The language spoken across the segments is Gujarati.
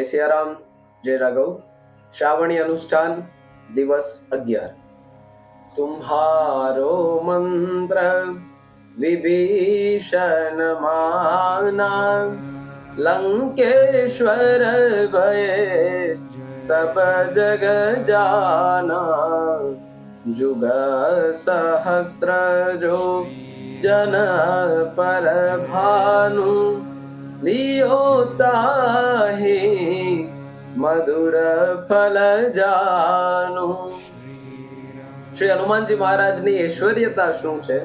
સિયારામ, જય રાઘવ. શ્રાવણી અનુષ્ઠાન દિવસ અગિયાર. તુમ્હારો મંત્ર વિભીષણ માના લંકેશ્વર ભય સબ જગ જાના જુગ સહસ્ર જો જન પર ભાનુ. લિયો તાહે મધુર ફલ શ્રી હનુમાનજી મહારાજની ઐશ્વર્યતા શું છે?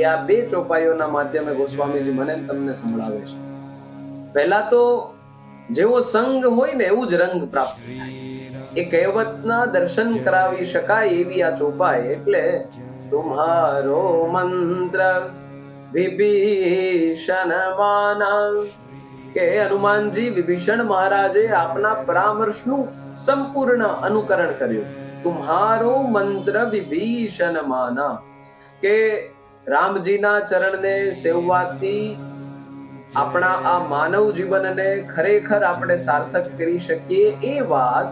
એ આ બે ચોપાઈઓના માધ્યમે ગોસ્વામીજી મને તમને સંભળાવે છે. પહેલા તો જેવો સંગ હોય ને એવું જ રંગ પ્રાપ્ત થાય. એ કહેવતના દર્શન કરાવી શકાય એવી આ ચોપાઈ એટલે તુમ્હારો મંત્ર વિભીષણ માના કે હનુમાનજી, વિભીષણ મહારાજે આપના પરામર્શનું સંપૂર્ણ અનુકરણ કર્યું. તુમ્હારો મંત્ર વિભીષણ માના કે રામજીના ચરણને સેવવાથી આપણા આ માનવ જીવનને ખરેખર આપણે સાર્થક કરી શકીએ એ વાત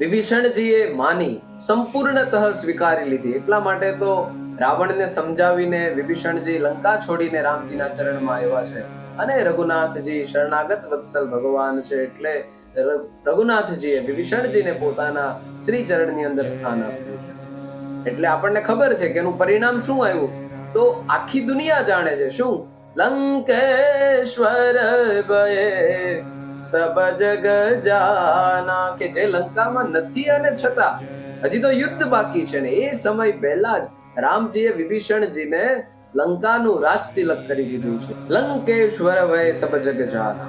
વિભીષણજીએ માની, સંપૂર્ણતઃ સ્વીકારી લીધી. એટલા માટે તો રાવણને સમજાવીને વિભીષણજી લંકા છોડીને રામજીના ચરણમાં આવ્યા છે. અને રઘુનાથજી શરણાગત વત્સલ ભગવાન છે એટલે રઘુનાથજીએ વિભીષણજીને પોતાના શ્રી ચરણની અંદર સ્થાન આપ્યું. એટલે આપણને ખબર છે કે એનું પરિણામ શું આવ્યું? તો આખી દુનિયા જાણે છે. શું? લંકેશ્વર ભયે સબ જગ જાના કે જે લંકામાં નથી અને છતાં, હજી તો યુદ્ધ બાકી છે ને. એ સમય પહેલા જ રામજીએ વિભીષણજીને લંકાનું રાજ તિલક કરી દીધું છે. લંકેશ્વર વય સબ જગ જાના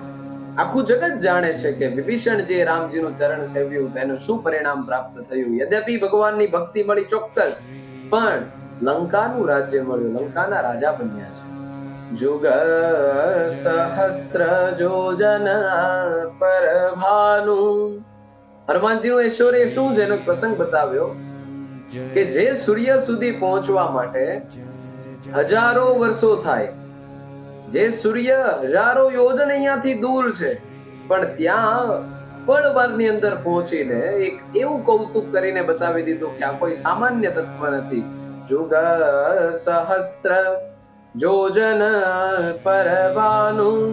આખું જગત જાણે છે કે વિભીષણજીએ રામજીનું ચરણ સેવ્યું, તેનું શું પરિણામ પ્રાપ્ત થયું? યદ્યપિ ભગવાનની ભક્તિ મળી ચોક્કસ, પણ લંકાનું રાજ્ય મળ્યું. લંકાના રાજા બન્યા છે. જુગ સહસ્ત્ર જોજન પર ભાનુ. હનુમાનજીનું ઐશ્વર્ય શું જેનો પ્રસંગ બતાવ્યો? કે જે સૂર્ય સુધી પહોંચવા માટે હજારો વર્ષો થાય. જે સૂર્ય હજારો યોજન અહીંયાથી દૂર છે, પણ ત્યાં પણ વારની અંદર પહોંચીને એક એવું કૌતુક કરીને બતાવી દીધું કે આ કોઈ સામાન્ય તત્વ નથી. જુગ સહસ્ત્ર જોજન પરવાનું.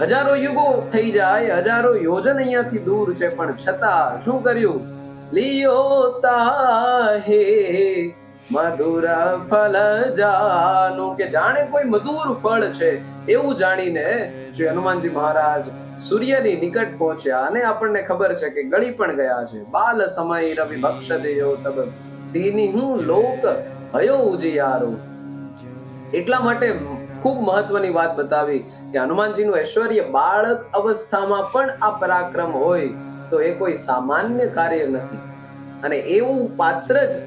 હજારો યુગો થઈ જાય, હજારો યોજન અહીંયાથી દૂર છે, પણ છતાં શું કર્યું? લિયો તાહે મધુર ફલ જાનું કે જાણે કોઈ મધુર ફળ છે એવું જાણીને શ્રી હનુમાનજી મહારાજ સૂર્યની નિકટ પહોંચ્યા અને આપણને ખબર છે કે ગળી પણ ગયા છે. બાલ સમય રવિ ભક્ષ દેયો તબ દીની હું લોક હયો ઉજિયારો. એટલા માટે ખૂબ મહત્વની વાત બતાવી કે હનુમાનજીનું ઐશ્વર્ય બાળક અવસ્થામાં પણ આ પરાક્રમ હોય તો એ કોઈ સામાન્ય કાર્ય નથી. અને એવું પાત્ર જ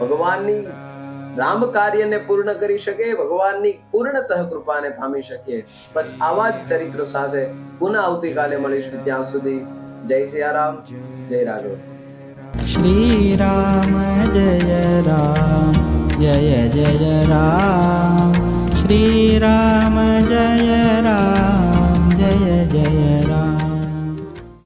ભગવાનની રામ કાર્યને પૂર્ણ કરી શકે, ભગવાનની પૂર્ણતઃ કૃપાને પામી શકીએ બસ આવા જ ચરિત્રો સાથે પુનઃ આવતીકાલે મળીશું ત્યાં સુધી. જય સિયારામ જય રાઘવ. શ્રી રામ જય રામ, જય જય રામ. શ્રી